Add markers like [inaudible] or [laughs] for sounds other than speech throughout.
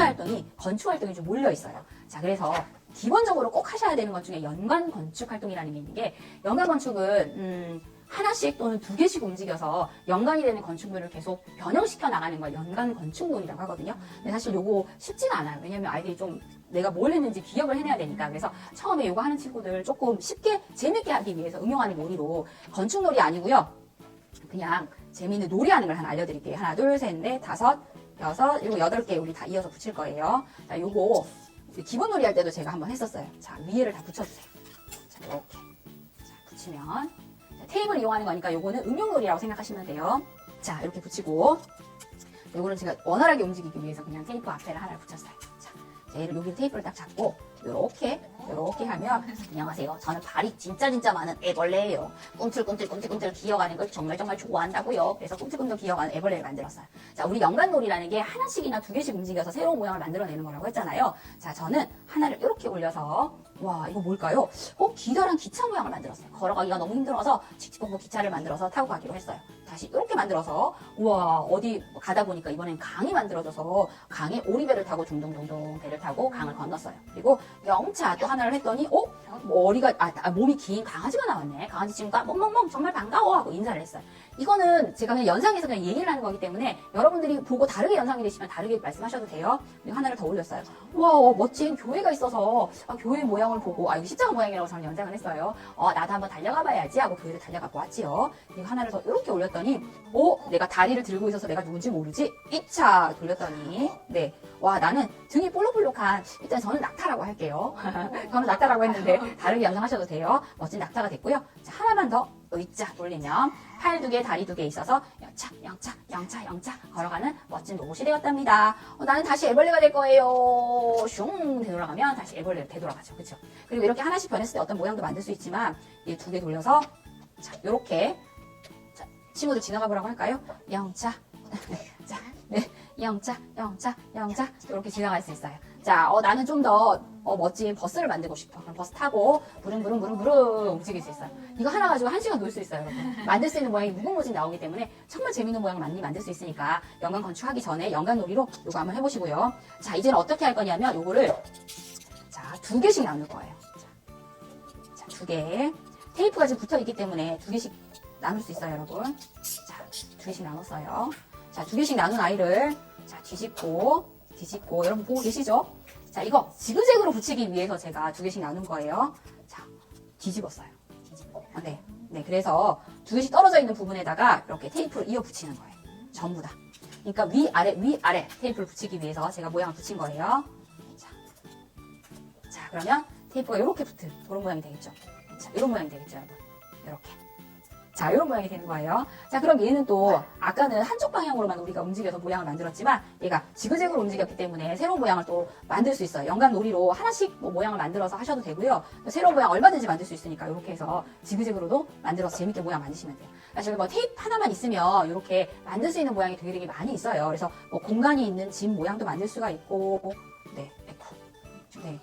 봉사활동이 건축 활동이 좀 몰려 있어요. 자, 그래서 기본적으로 꼭 하셔야 되는 것 중에 연관 건축 활동이라는 게 있는 게 연관 건축은 음, 하나씩 또는 두 개씩 움직여서 연관이 되는 건축물을 계속 변형시켜 나가는 걸 연관 건축물이라고 하거든요. 근데 사실 요거 쉽지가 않아요. 왜냐면 아이들이 좀 내가 뭘 했는지 기억을 해내야 되니까. 그래서 처음에 요거 하는 친구들 조금 쉽게 재밌게 하기 위해서 응용하는 놀이로 건축놀이 아니고요. 그냥 재미있는 놀이하는 걸 하나 알려드릴게요. 하나, 둘, 셋, 넷, 다섯, 여섯, 일곱, 여덟 개 우리 다 이어서 붙일 거예요. 자, 요거 기본 놀이 할 때도 제가 한번 했었어요. 자, 위에를 다 붙여주세요. 자, 이렇게. 자, 붙이면 자, 테이블 이용하는 거니까 요거는 응용 놀이라고 생각하시면 돼요. 자, 이렇게 붙이고 요거는 제가 원활하게 움직이기 위해서 그냥 테이프 앞에를 하나 붙였어요. 자, 자, 얘를 여기 테이프를 딱 잡고 요렇게 요렇게 하면 안녕하세요. 저는 발이 진짜 진짜 많은 애벌레예요. 꿈틀꿈틀 꿈틀꿈틀 기어가는 걸 정말 정말 좋아한다고요. 그래서 꿈틀꿈틀 기어가는 애벌레를 만들었어요. 자, 우리 연관놀이라는 게 하나씩이나 두 개씩 움직여서 새로운 모양을 만들어내는 거라고 했잖아요. 자, 저는 하나를 이렇게 올려서 와 이거 뭘까요? 어 기다란 기차 모양을 만들었어요. 걸어가기가 너무 힘들어서 칙칙폭폭 기차를 만들어서 타고 가기로 했어요. 다시 이렇게 만들어서 우와 어디 가다 보니까 이번엔 강이 만들어져서 강에 오리배를 타고 둥둥둥둥 배를 타고 강을 건넜어요. 그리고 영차 또 하나를 했더니 어 머리가 아, 아, 몸이 긴 강아지가 나왔네. 강아지 친구가 멍멍멍 정말 반가워 하고 인사를 했어요. 이거는 제가 그냥 연상해서 그냥 얘기를 하는 거기 때문에 여러분들이 보고 다르게 연상이 되시면 다르게 말씀하셔도 돼요. 그리고 하나를 더 올렸어요. 와 어, 멋진 교회가 있어서 아, 교회 모양을 보고 아 이거 십자가 모양이라고 저는 연상을 했어요. 어 나도 한번 달려가 봐야지 하고 교회를 달려가 보았지요. 그리고 하나를 더 이렇게 올렸더니 어 내가 다리를 들고 있어서 내가 누군지 모르지? 2차 돌렸더니 네. 와 나는 등이 볼록볼록한 일단 저는 낙타라고 할게요. [laughs] 저는 낙타라고 했는데 다르게 연상하셔도 돼요. 멋진 낙타가 됐고요. 자, 하나만 더 의자 돌리면 팔 두 개, 다리 두 개 있어서 영차, 영차, 영차, 영차 걸어가는 멋진 로봇이 되었답니다. 어, 나는 다시 애벌레가 될 거예요. 슝 되돌아가면 다시 애벌레로 되돌아가죠. 그렇죠? 그리고 이렇게 하나씩 변했을 때 어떤 모양도 만들 수 있지만 이두개 돌려서 자, 요렇게 자, 친구들 지나가 보라고 할까요? 영차. [laughs] 자, 네. 영차, 영차, 영차 이렇게 지나갈 수 있어요. 자, 어, 나는 좀더 어, 멋진 버스를 만들고 싶어. 그럼 버스 타고 부릉부릉부릉부릉 움직일 수 있어요. 이거 하나 가지고 한 시간 놀 수 있어요, 여러분. [laughs] 만들 수 있는 모양이 무궁무진 나오기 때문에 정말 재밌는 모양을 많이 만들 수 있으니까 연간 건축하기 전에 연간 놀이로 이거 한번 해보시고요. 자, 이제는 어떻게 할 거냐면 요거를 자, 두 개씩 나눌 거예요. 자, 자, 두 개. 테이프가 지금 붙어 있기 때문에 두 개씩 나눌 수 있어요, 여러분. 자, 두 개씩 나눴어요. 자, 두 개씩 나눈 아이를 자, 뒤집고, 뒤집고, 여러분 보고 계시죠? 자, 이거 지그재그로 붙이기 위해서 제가 두 개씩 나눈 거예요. 자, 뒤집었어요. 뒤집고. 아, 네. 네, 그래서 두 개씩 떨어져 있는 부분에다가 이렇게 테이프를 이어 붙이는 거예요. 전부 다. 그러니까 위, 아래, 위, 아래 테이프를 붙이기 위해서 제가 모양을 붙인 거예요. 자, 자 그러면 테이프가 이렇게 붙은 그런 모양이 되겠죠. 자, 이런 모양이 되겠죠, 여러분. 이렇게. 자, 이런 모양이 되는 거예요. 자, 그럼 얘는 또 아까는 한쪽 방향으로만 우리가 움직여서 모양을 만들었지만 얘가 지그재그로 움직였기 때문에 새로운 모양을 또 만들 수 있어요. 연간 놀이로 하나씩 뭐 모양을 만들어서 하셔도 되고요. 새로운 모양 얼마든지 만들 수 있으니까 이렇게 해서 지그재그로도 만들어서 재밌게 모양 만드시면 돼요. 사실 뭐 테이프 하나만 있으면 이렇게 만들 수 있는 모양이 되게 되게 많이 있어요. 그래서 뭐 공간이 있는 집 모양도 만들 수가 있고, 네, 네.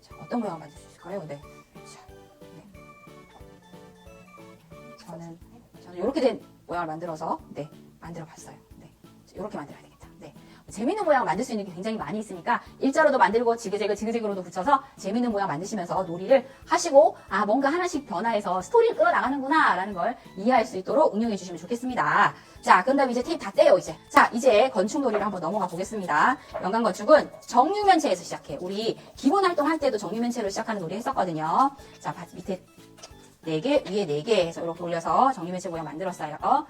자, 어떤 모양 만들 수 있을까요? 네. 저는 저는 이렇게 된 모양을 만들어서 네 만들어 봤어요. 네 이렇게 만들어야 되겠다. 네 재밌는 모양을 만들 수 있는 게 굉장히 많이 있으니까 일자로도 만들고 지그재그 지그재그로도 붙여서 재밌는 모양 만드시면서 놀이를 하시고 아 뭔가 하나씩 변화해서 스토리를 끌어 나가는구나라는 걸 이해할 수 있도록 응용해 주시면 좋겠습니다. 자, 그다음 이제 테이프 다 떼요 이제. 자, 이제 건축 놀이를 한번 넘어가 보겠습니다. 연간 건축은 정유면체에서 시작해. 우리 기본 활동 할 때도 정유면체로 시작하는 놀이 했었거든요. 자, 바- 밑에 4개, 위에 4개 해서 이렇게 올려서 정리매체 모양 만들었어요. 자,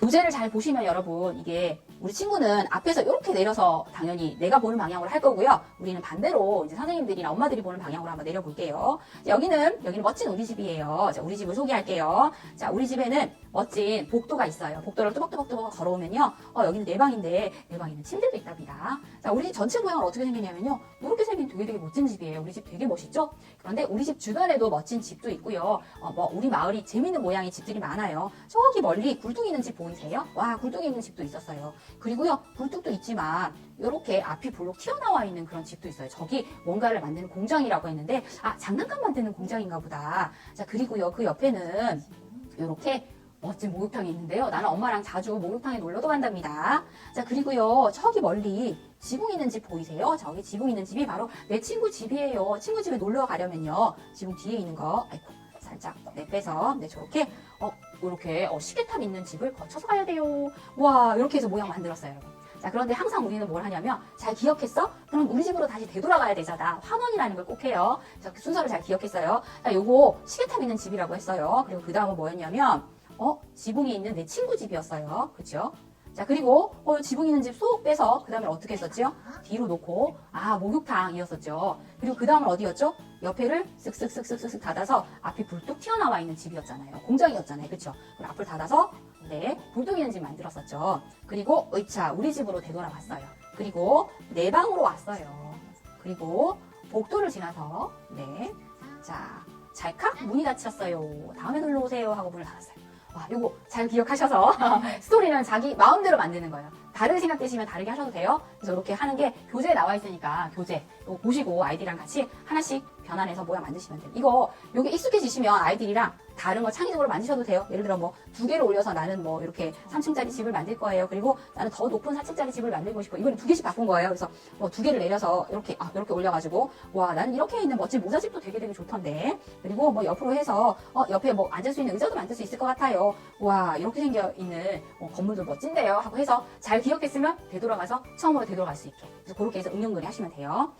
교재를 잘 보시면 여러분 이게 우리 친구는 앞에서 이렇게 내려서 당연히 내가 보는 방향으로 할 거고요. 우리는 반대로 이제 선생님들이나 엄마들이 보는 방향으로 한번 내려볼게요. 자, 여기는 여기는 멋진 우리 집이에요. 자, 우리 집을 소개할게요. 자, 우리 집에는 멋진 복도가 있어요. 복도를 뚜벅뚜벅뚜벅 걸어오면요. 어, 여기는 내 방인데 내 방에는 침대도 있답니다. 자, 우리 집 전체 모양은 어떻게 생겼냐면요. 이렇게 생긴 되게 되게 멋진 집이에요. 우리 집 되게 멋있죠? 그런데 우리 집 주변에도 멋진 집도 있고요. 어, 뭐 우리 마을이 재밌는 모양의 집들이 많아요. 저기 멀리 굴뚝 있는 집 보이세요? 와, 굴뚝 있는 집도 있었어요. 그리고요, 굴뚝도 있지만 이렇게 앞이 볼록 튀어나와 있는 그런 집도 있어요. 저기 뭔가를 만드는 공장이라고 했는데 아, 장난감 만드는 공장인가 보다. 자, 그리고요, 그 옆에는 이렇게 멋진 목욕탕이 있는데요. 나는 엄마랑 자주 목욕탕에 놀러도 간답니다. 자, 그리고요, 저기 멀리 지붕 있는 집 보이세요? 저기 지붕 있는 집이 바로 내 친구 집이에요. 친구 집에 놀러 가려면요, 지붕 뒤에 있는 거, 아이고, 살짝 내빼서, 네, 저렇게, 어, 이렇게, 어, 시계탑 있는 집을 거쳐서 가야 돼요. 와, 이렇게 해서 모양 만들었어요, 여러분. 자, 그런데 항상 우리는 뭘 하냐면, 잘 기억했어? 그럼 우리 집으로 다시 되돌아가야 되잖아. 환원이라는 걸 꼭 해요. 자, 그 순서를 잘 기억했어요. 자, 요거 시계탑 있는 집이라고 했어요. 그리고 그 다음은 뭐였냐면, 어, 지붕이 있는 내 친구 집이었어요. 그쵸? 자, 그리고, 어, 지붕 있는 집 쏙 빼서, 그 다음에 어떻게 했었죠? 뒤로 놓고, 아, 목욕탕이었었죠. 그리고 그 다음은 어디였죠? 옆에를 쓱쓱쓱쓱쓱 닫아서 앞이 불뚝 튀어나와 있는 집이었잖아요. 공장이었잖아요. 그쵸? 그리고 앞을 닫아서, 네, 불뚝 있는 집 만들었었죠. 그리고, 의차, 우리 집으로 되돌아왔어요. 그리고, 내 방으로 왔어요. 그리고, 복도를 지나서, 네, 자, 찰칵 문이 닫혔어요. 다음에 놀러 오세요 하고 문을 닫았어요. 와, 요거 잘 기억하셔서 [laughs] 스토리는 자기 마음대로 만드는 거예요. 다르게 생각 되시면 다르게 하셔도 돼요. 그래서 이렇게 하는 게 교재에 나와 있으니까 교재 보시고 아이들이랑 같이 하나씩 변환해서 모양 만드시면 돼요. 이거 요게 익숙해지시면 아이들이랑 다른 거 창의적으로 만드셔도 돼요. 예를 들어 뭐 두 개를 올려서 나는 뭐 이렇게 3층짜리 집을 만들 거예요. 그리고 나는 더 높은 4층짜리 집을 만들고 싶어. 이거는 두 개씩 바꾼 거예요. 그래서 뭐 두 개를 내려서 이렇게 아 이렇게 올려가지고 와 나는 이렇게 있는 멋진 모자집도 되게 되게 좋던데. 그리고 뭐 옆으로 해서 어 옆에 뭐 앉을 수 있는 의자도 만들 수 있을 것 같아요. 와 이렇게 생겨 있는 어, 건물도 멋진데요. 하고 해서 잘 기억했으면 되돌아가서 처음으로 되돌아갈 수 있게. 그래서 그렇게 해서 응용놀이 하시면 돼요.